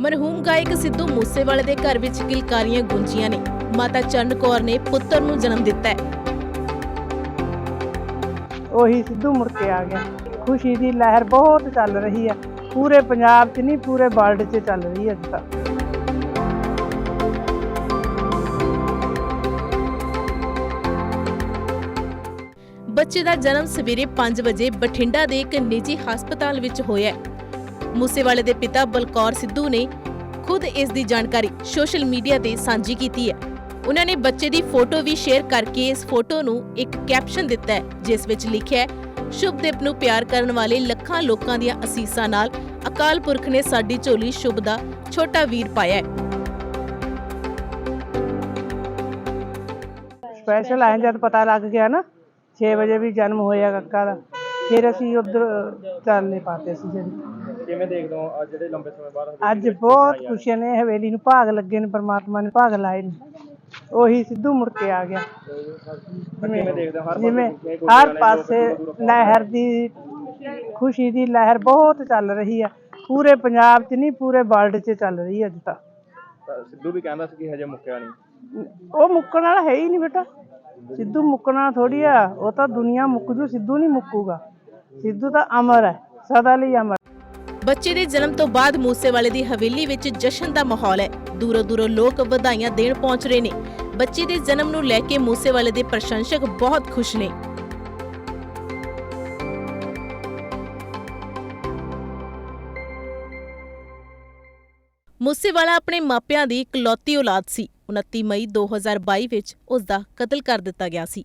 ਮਰਹੂਮ ਗਾਇਕ ਸਿੱਧੂ ਮੂਸੇਵਾਲੇ ਦੇ ਘਰ ਵਿੱਚ ਕਿਲਕਾਰੀਆਂ ਗੁੰਜੀਆਂ ਨੇ। ਮਾਤਾ ਚਰਨ ਕੌਰ ਨੇ ਪੁੱਤਰ ਨੂੰ ਜਨਮ ਦਿੱਤਾ ਹੈ। ਉਹੀ ਸਿੱਧੂ ਮੁੜ ਕੇ ਆ ਗਿਆ। ਖੁਸ਼ੀ ਦੀ ਲਹਿਰ ਬਹੁਤ ਚੱਲ ਰਹੀ ਹੈ। ਪੂਰੇ ਪੰਜਾਬ 'ਚ ਨਹੀਂ ਪੂਰੇ ਵਰਲਡ 'ਚ ਚੱਲ ਰਹੀ ਹੈ ਅੱਜ ਤਾਂ। ਬੱਚੇ ਦਾ ਜਨਮ ਸਵੇਰੇ 5 ਵਜੇ ਬਠਿੰਡਾ ਦੇ ਇੱਕ ਨਿੱਜੀ ਹਸਪਤਾਲ ਵਿੱਚ ਹੋਇਆ ਹੈ। ਮੂਸੇਵਾਲੇ ਦੇ ਪਿਤਾ ਬਲਕੌਰ ਸਿੱਧੂ ਨੇ ਖੁਦ ਇਸ ਦੀ ਜਾਣਕਾਰੀ ਸੋਸ਼ਲ ਮੀਡੀਆ ਤੇ ਸਾਂਝੀ ਕੀਤੀ ਹੈ। ਉਹਨਾਂ ਨੇ ਬੱਚੇ ਦੀ ਫੋਟੋ ਵੀ ਸ਼ੇਅਰ ਕਰਕੇ ਇਸ ਫੋਟੋ ਨੂੰ ਇੱਕ ਕੈਪਸ਼ਨ ਦਿੱਤਾ ਹੈ, ਜਿਸ ਵਿੱਚ ਲਿਖਿਆ ਹੈ ਸ਼ੁਭਦੀਪ ਨੂੰ ਪਿਆਰ ਕਰਨ ਵਾਲੇ ਲੱਖਾਂ ਲੋਕਾਂ ਦੀਆਂ ਅਸੀਸਾਂ ਨਾਲ ਅਕਾਲ ਪੁਰਖ ਨੇ ਸਾਡੀ ਝੋਲੀ ਸ਼ੁਭ ਦਾ ਛੋਟਾ ਵੀਰ ਪਾਇਆ ਹੈ। ਸਪੈਸ਼ਲ ਆਏ ਜਦ ਪਤਾ ਲੱਗ ਗਿਆ ਨਾ 6 ਵਜੇ ਵੀ ਜਨਮ ਹੋਇਆ ਕੱਕਾ ਦਾ। ਫਿਰ ਅਸੀਂ ਉਧਰ ਚੱਲਨੇ ਪਾਤੇ ਸੀ ਜਿਹੜੀ ਕਿਵੇਂ ਦੇਖਦੇ ਹੋ ਅੱਜ ਜਿਹੜੇ ਲੰਬੇ ਸਮੇਂ ਬਾਅਦ ਹਵੇਲੀ ਅੱਜ ਬਹੁਤ ਖੁਸ਼ੀਆਂ ਨੇ ਹਵੇਲੀ ਨੂੰ ਭਾਗ ਲੱਗੇ ਨੇ ਪ੍ਰਮਾਤਮਾ ਨੇ ਭਾਗ ਲਾਏ ਨੇ। ਉਹੀ ਸਿੱਧੂ ਮੁੜ ਕੇ ਆ ਗਿਆ। ਕਿਵੇਂ ਦੇਖਦੇ ਹੋ? ਹਰ ਜਿਵੇਂ ਪਾਸੇ ਖੁਸ਼ੀਆਂ ਹਰ ਨੇ, ਪਾਸੇ ਲੋਕ ਦੂਰੋਂ ਦੂਰੋਂ ਲਹਿਰ ਦੀ ਖੁਸ਼ੀ ਦੀ ਲਹਿਰ ਬਹੁਤ ਚੱਲ ਰਹੀ ਹੈ ਪੂਰੇ ਪੰਜਾਬ 'ਚ ਨਹੀਂ ਪੂਰੇ ਵਰਲਡ 'ਚ ਚੱਲ ਰਹੀ ਹੈ ਅੱਜ ਤਾਂ। ਤਾਂ ਸਿੱਧੂ ਵੀ ਕਹਿੰਦਾ ਸੀ ਕਿ ਹਜੇ ਮੁੱਕਿਆ ਨਹੀਂ। ਉਹ ਮੁੱਕਣ ਵਾਲਾ ਹੈ ਹੀ ਨਹੀਂ ਬੇਟਾ। ਸਿੱਧੂ ਮੁੱਕਣਾ ਥੋੜੀ ਆ ਉਹ ਤਾਂ ਦੁਨੀਆ ਮੁੱਕ ਜੂ ਸਿੱਧੂ ਨਹੀਂ ਮੁੱਕੂਗਾ। ਸਿੱਧੂ ਤਾਂ ਅਮਰ ਹੈ ਸਦਾ ਲਈ ਅਮਰ ਬੱਚੇ ਦੇ ਜਨਮ ਤੋਂ ਬਾਅਦ ਮੂਸੇਵਾਲੇ ਦੀ ਹਵੇਲੀ ਵਿੱਚ ਜਸ਼ਨ ਦਾ ਮਾਹੌਲ ਹੈ। ਦੂਰੋਂ ਦੂਰੋਂ ਲੋਕ ਵਧਾਈਆਂ ਦੇਣ ਪਹੁੰਚ ਰਹੇ ਨੇ। ਬੱਚੇ ਦੇ ਜਨਮ ਨੂੰ ਲੈ ਕੇ ਮੂਸੇਵਾਲੇ ਦੇ ਪ੍ਰਸ਼ੰਸਕ ਬਹੁਤ ਖੁਸ਼ ਨੇ। ਮੂਸੇਵਾਲਾ ਆਪਣੇ ਮਾਪਿਆਂ ਦੀ ਇਕਲੌਤੀ ਔਲਾਦ ਸੀ। 29 ਮਈ 2022 ਵਿੱਚ ਉਸ ਦਾ ਕਤਲ ਕਰ ਦਿੱਤਾ ਗਿਆ ਸੀ।